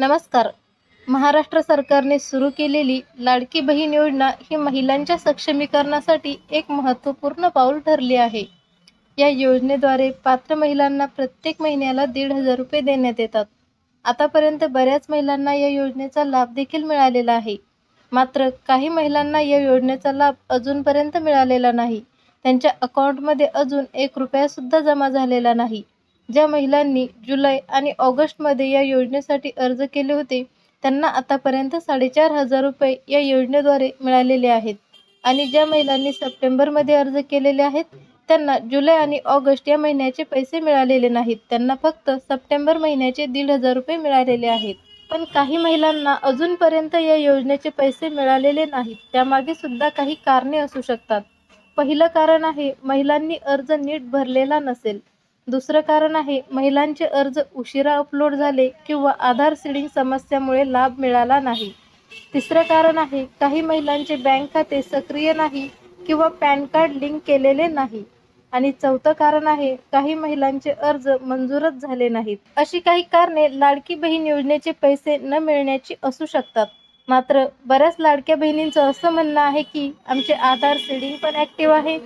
नमस्कार. महाराष्ट्र सरकारने सुरू केलेली लाडकी बहीण योजना ही महिलांच्या सक्षमीकरणासाठी एक महत्त्वपूर्ण पाऊल ठरली आहे. या योजनेद्वारे पात्र महिलांना प्रत्येक महिन्याला दीड हजार रुपये देण्यात येतात. आतापर्यंत बऱ्याच महिलांना या योजनेचा लाभ देखील मिळालेला आहे. मात्र काही महिलांना या योजनेचा लाभ अजूनपर्यंत मिळालेला नाही. त्यांच्या अकाउंटमध्ये अजून एक रुपयासुद्धा जमा झालेला नाही. ज्या महिलांनी जुलै आणि ऑगस्टमध्ये या योजनेसाठी अर्ज केले होते त्यांना आतापर्यंत साडेचार हजार रुपये या योजनेद्वारे मिळालेले आहेत. आणि ज्या महिलांनी सप्टेंबरमध्ये अर्ज केलेले आहेत त्यांना जुलै आणि ऑगस्ट या महिन्याचे पैसे मिळालेले नाहीत. त्यांना फक्त सप्टेंबर महिन्याचे दीड हजार रुपये मिळालेले आहेत. पण काही महिलांना अजूनपर्यंत या योजनेचे पैसे मिळालेले नाहीत. त्यामागे सुद्धा काही कारणे असू शकतात. पहिलं कारण आहे महिलांनी अर्ज नीट भरलेला नसेल. दुसरं कारण आहे महिलांचे अर्ज उशिरा अपलोड झाले किंवा आधार सीडिंग समस्यामुळे लाभ मिळाला नाही. तिसरं कारण आहे काही महिलांचे बँक खाते सक्रिय नाही किंवा पॅन कार्ड लिंक केलेले नाही. आणि चौथं कारण आहे काही महिलांचे अर्ज मंजूरच झाले नाहीत. अशी काही कारणे लाडकी बहीण योजनेचे पैसे न मिळण्याची असू शकतात. मात्र बऱ्याच लाडक्या बहिणींचं असं म्हणणं आहे की आमचे आधार सीडिंग पण ॲक्टिव्ह आहे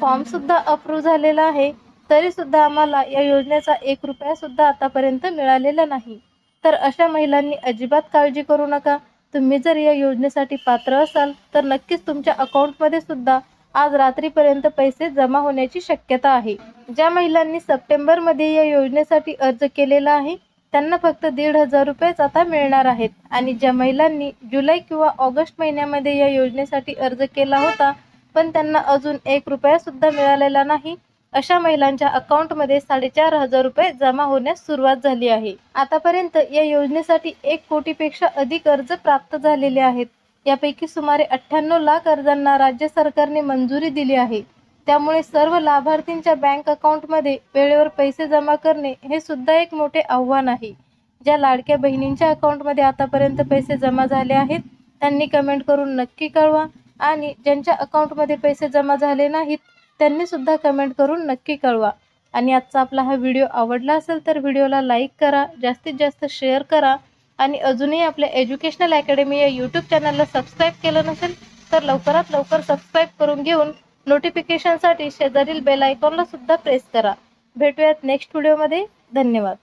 फॉर्मसुद्धा अप्रूव्ह झालेला आहे तरीसुद्धा आम्हाला या योजनेचा एक रुपयासुद्धा आतापर्यंत मिळालेला नाही. तर अशा महिलांनी अजिबात काळजी करू नका. तुम्ही जर या योजनेसाठी पात्र असाल तर नक्कीच तुमच्या अकाउंटमध्ये सुद्धा आज रात्रीपर्यंत पैसे जमा होण्याची शक्यता आहे. ज्या महिलांनी सप्टेंबरमध्ये या योजनेसाठी अर्ज केलेला आहे त्यांना फक्त दीड हजार रुपयेच आता मिळणार आहेत. आणि ज्या महिलांनी जुलै किंवा ऑगस्ट महिन्यामध्ये या योजनेसाठी अर्ज केला होता पण त्यांना अजून एक रुपयासुद्धा मिळालेला नाही. अशा महिलांच्या अकाउंटमध्ये साडेचार हजार रुपये जमा होण्यास सुरुवात झाली आहे. आतापर्यंत या योजनेसाठी एक कोटीपेक्षा अधिक अर्ज प्राप्त झालेले आहेत. यापैकी सुमारे अठ्ठ्याण्णव लाख अर्जांना राज्य सरकारने मंजुरी दिली आहे. त्यामुळे सर्व लाभार्थींच्या बँक अकाउंटमध्ये वेळेवर पैसे जमा करणे हे सुद्धा एक मोठे आव्हान आहे. ज्या लाडक्या बहिणींच्या अकाउंटमध्ये आतापर्यंत पैसे जमा झाले आहेत त्यांनी कमेंट करून नक्की कळवा आणि ज्यांच्या अकाउंटमध्ये पैसे जमा झाले नाहीत त्यांनीसुद्धा कमेंट करून नक्की कळवा. आणि आजचा आपला हा व्हिडिओ आवडला असेल तर व्हिडिओला लाईक करा जास्तीत जास्त शेअर करा. आणि अजूनही आपल्या एज्युकेशनल अकॅडमी या यूट्यूब चॅनलला सबस्क्राईब केलं नसेल तर लवकरात लवकर सबस्क्राईब करून घेऊन नोटिफिकेशनसाठी शेजारील बेल आयकॉनला सुद्धा प्रेस करा. भेटूयात नेक्स्ट व्हिडिओमध्ये धन्यवाद.